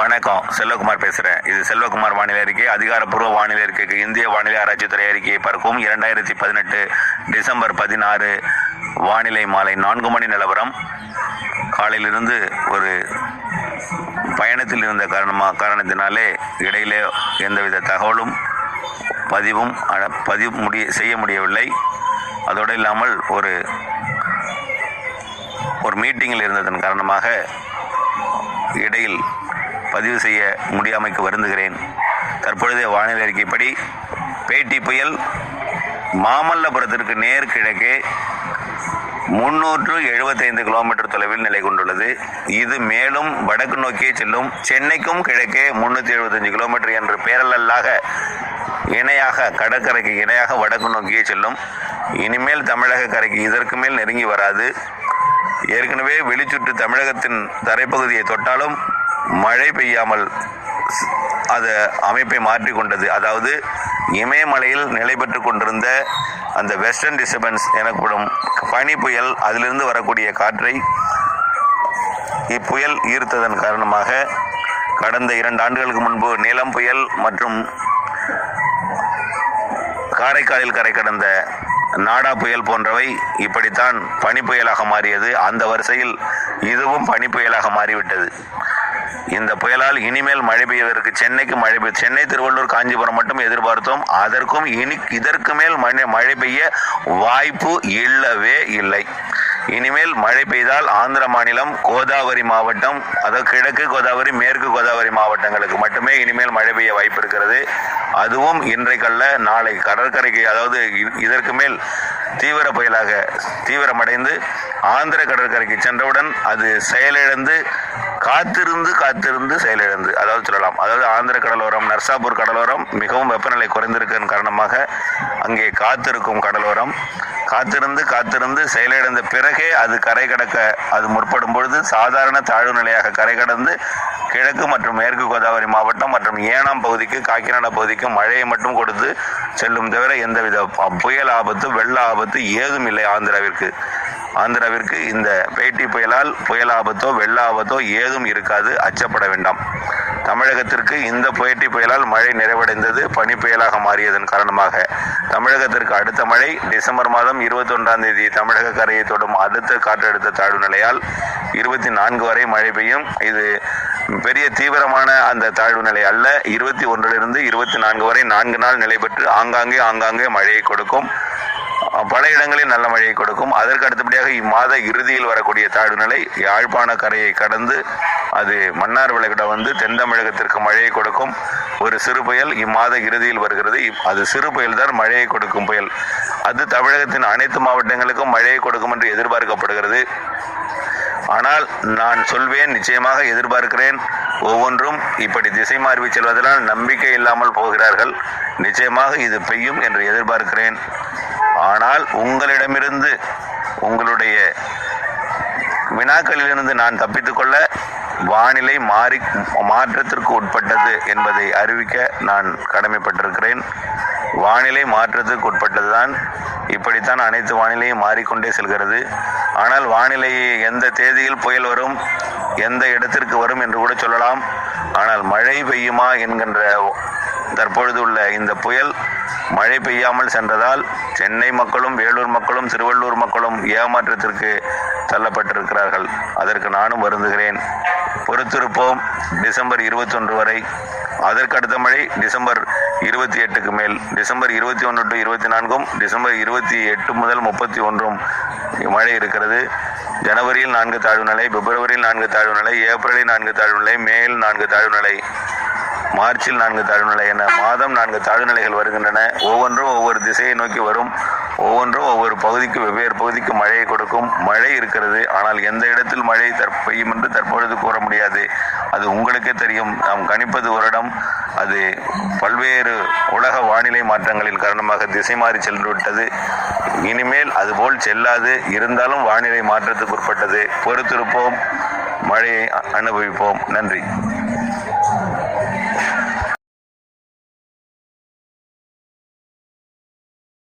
வணக்கம். செல்வகுமார் பேசுகிறேன் இது செல்வகுமார் வானிலை அறிக்கை. அதிகாரப்பூர்வ வானிலை அறிக்கைக்கு இந்திய வானிலை ஆராய்ச்சித்துறை அறிக்கையை பார்க்கும் இரண்டாயிரத்தி பதினெட்டு டிசம்பர் பதினாறு வானிலை மாலை நான்கு மணி நிலவரம். காலையிலிருந்து ஒரு பயணத்தில் இருந்த காரணமாக காரணத்தினாலே இடையிலே எந்தவித தகவலும் பதிவும் பதிவு முடிய செய்ய முடியவில்லை. அதோடு இல்லாமல் ஒரு ஒரு மீட்டிங்கில் இருந்ததன் காரணமாக இடையில் பதிவு செய்ய முடியாமைக்கு வருந்துகிறேன். தற்பொழுதைய வானிலை அறிக்கைப்படி பேட்டி புயல் மாமல்லபுரத்திற்கு நேர் கிழக்கே முன்னூற்று எழுபத்தைந்து கிலோமீட்டர் தொலைவில் நிலை கொண்டுள்ளது. இது மேலும் வடக்கு நோக்கியே செல்லும் சென்னைக்கும் கிழக்கே முன்னூற்றி எழுபத்தஞ்சு கிலோமீட்டர் என்று பேரலல்லாக இணையாக கடற்கரைக்கு இணையாக வடக்கு நோக்கியே செல்லும். இனிமேல் தமிழக கரைக்கு இதற்கு மேல் நெருங்கி வராது. ஏற்கனவே வெளிச்சுற்று தமிழகத்தின் தரைப்பகுதியை தொட்டாலும் மழை பெய்யாமல் அத அது அமைப்பை மாற்றிக் கொண்டது அதாவது இமயமலையில் நிலை பெற்று கொண்டிருந்த அந்த வெஸ்டர்ன் டிஸ்டர்பன்ஸ் எனப்படும் பனி புயல் அதிலிருந்து வரக்கூடிய காற்றை இப்புயல் ஈர்த்ததன் காரணமாக கடந்த இரண்டு ஆண்டுகளுக்கு முன்பு நீலம் புயல் மற்றும் காரைக்காலில் கரை கடந்த நாடா புயல் போன்றவை இப்படித்தான் பனி புயலாக மாறியது. அந்த வரிசையில் இதுவும் பனி புயலாக மாறிவிட்டது. இந்த புயலால் இனிமேல் மழை பெய்வதற்கு சென்னைக்கு மழை பெய்ய சென்னை திருவள்ளூர் காஞ்சிபுரம் மட்டும் எதிர்பார்த்தோம். அதற்கும் இனி இதற்கு மேல் மழை மழை பெய்ய வாய்ப்பு இல்லவே இல்லை. இனிமேல் மழை பெய்தால் ஆந்திர மாநிலம் கோதாவரி மாவட்டம் அதாவது கிழக்கு கோதாவரி மேற்கு கோதாவரி மாவட்டங்களுக்கு மட்டுமே இனிமேல் மழை பெய்ய வாய்ப்பு இருக்கிறது. அதுவும் இன்றைக்கல்ல நாளை கடற்கரைக்கு அதாவது இதற்கு மேல் தீவிர புயலாக தீவிரமடைந்து ஆந்திர கடற்கரைக்கு சென்றவுடன் அது செயலிழந்து காத்திருந்து காத்திருந்து செயலிழந்து அதாவது சொல்லலாம் அதாவது ஆந்திர கடலோரம் நர்சாபூர் கடலோரம் மிகவும் வெப்பநிலை குறைந்திருக்கன் காரணமாக அங்கே காத்திருக்கும் கடலோரம். காத்திருந்து காத்திருந்து செயலிழந்த பிறகே அது கரை கடக்க அது முற்படும் பொழுது சாதாரண தாழ்வு நிலையாக கரை கடந்து கிழக்கு மற்றும் மேற்கு கோதாவரி மாவட்டம் மற்றும் ஏனாம் பகுதிக்கு காக்கிநாடா பகுதிக்கு மழையை மட்டும் கொடுத்து செல்லும் தவிர எந்தவித புயல் ஆபத்து வெள்ள ஆபத்து ஏதும் இல்லை ஆந்திராவிற்கு. ஆந்திராவிற்கு இந்த பேட்டி புயலால் புயல் ஆபத்தோ வெள்ள ஆபத்தோ ஏதும் இருக்காது அச்சப்பட வேண்டாம். தமிழகத்திற்கு இந்த புயட்டி புயலால் மழை நிறைவடைந்தது பனி புயலாக மாறியதன் காரணமாக. தமிழகத்திற்கு அடுத்த மழை டிசம்பர் மாதம் இருபத்தி ஒன்றாம் தேதி. தமிழக கரையை தொடும் அடுத்த காற்றழுத்த தாழ்வு நிலையால் இருபத்தி நான்கு வரை மழை பெய்யும். இது பெரிய தீவிரமான அந்த தாழ்வு நிலை அல்ல. இருபத்தி ஒன்றிலிருந்து இருபத்தி நான்கு வரை நான்கு நாள் நிலை பெற்று ஆங்காங்கே ஆங்காங்கே மழையை கொடுக்கும். பல இடங்களில் நல்ல மழையை கொடுக்கும். அதற்கு அடுத்தபடியாக இம்மாத இறுதியில் வரக்கூடிய தாழ்வு நிலை யாழ்ப்பாண கரையை கடந்து அது மன்னார் விளக்கிட வந்து தென் தமிழகத்திற்கு மழையை கொடுக்கும். ஒரு சிறு புயல் இம்மாத இறுதியில் வருகிறது. அது சிறு புயல் தான் மழையை கொடுக்கும் புயல். அது தமிழகத்தின் அனைத்து மாவட்டங்களுக்கும் மழையை கொடுக்கும் என்று எதிர்பார்க்கப்படுகிறது. ஆனால் நான் சொல்வேன் நிச்சயமாக எதிர்பார்க்கிறேன். ஒவ்வொன்றும் இப்படி திசை மாறி செல்வதனால் நம்பிக்கை இல்லாமல் போகிறார்கள். நிச்சயமாக இது பெய்யும் என்று எதிர்பார்க்கிறேன். ஆனால் உங்களிடமிருந்து உங்களுடைய வினாக்களிலிருந்து நான் தப்பித்துக்கொள்ள வானிலை மாறி மாற்றத்திற்கு உட்பட்டது என்பதை அறிவிக்க நான் கடமைப்பட்டிருக்கிறேன். வானிலை மாற்றத்துக்கு உட்பட்டதுதான் இப்படித்தான் அனைத்து வானிலையும் மாறிக்கொண்டே செல்கிறது. ஆனால் வானிலை எந்த தேதியில் புயல் வரும் எந்த இடத்திற்கு வரும் என்று கூட சொல்லலாம். ஆனால் மழை பெய்யுமா என்கின்ற தற்பொழுது உள்ள இந்த புயல் மழை பெய்யாமல் சென்றதால் சென்னை மக்களும் வேலூர் மக்களும் திருவள்ளூர் மக்களும் ஏமாற்றத்திற்கு தள்ளப்பட்டிருக்கிறார்கள். அதற்கு நானும் வருந்துகிறேன். பொறுத்திருப்போம் டிசம்பர் இருபத்தொன்று வரை. அதற்கடுத்த மழை டிசம்பர் இருபத்தி எட்டுக்கு மேல். டிசம்பர் இருபத்தி ஒன்று டு இருபத்தி நான்கும் டிசம்பர் இருபத்தி எட்டு முதல் முப்பத்தி ஒன்றும் மழை இருக்கிறது. ஜனவரியில் நான்கு தாழ்வு நிலை பிப்ரவரியில் நான்கு தாழ்வு நிலை ஏப்ரலில் நான்கு தாழ்வு நிலை மேல் நான்கு தாழ்வு நிலை மார்ச்சில் நான்கு தாழ்வு நிலை என மாதம் நான்கு தாழ்நிலைகள் வருகின்றன. ஒவ்வொன்றும் ஒவ்வொரு திசையை நோக்கி வரும். ஒவ்வொன்றும் ஒவ்வொரு பகுதிக்கு வெவ்வேறு பகுதிக்கு மழையை கொடுக்கும். மழை இருக்கிறது. ஆனால் எந்த இடத்தில் மழை பெய்யும் என்று தற்பொழுது கூற முடியாது. அது உங்களுக்கே தெரியும். நாம் கணிப்பது வருடம். அது பல்வேறு உலக வானிலை மாற்றங்களின் காரணமாக திசை மாறி சென்று விட்டது. இனிமேல் அதுபோல் செல்லாது. இருந்தாலும் வானிலை மாற்றத்துக்கு உட்பட்டது. பொறுத்திருப்போம். மழையை அனுபவிப்போம். நன்றி.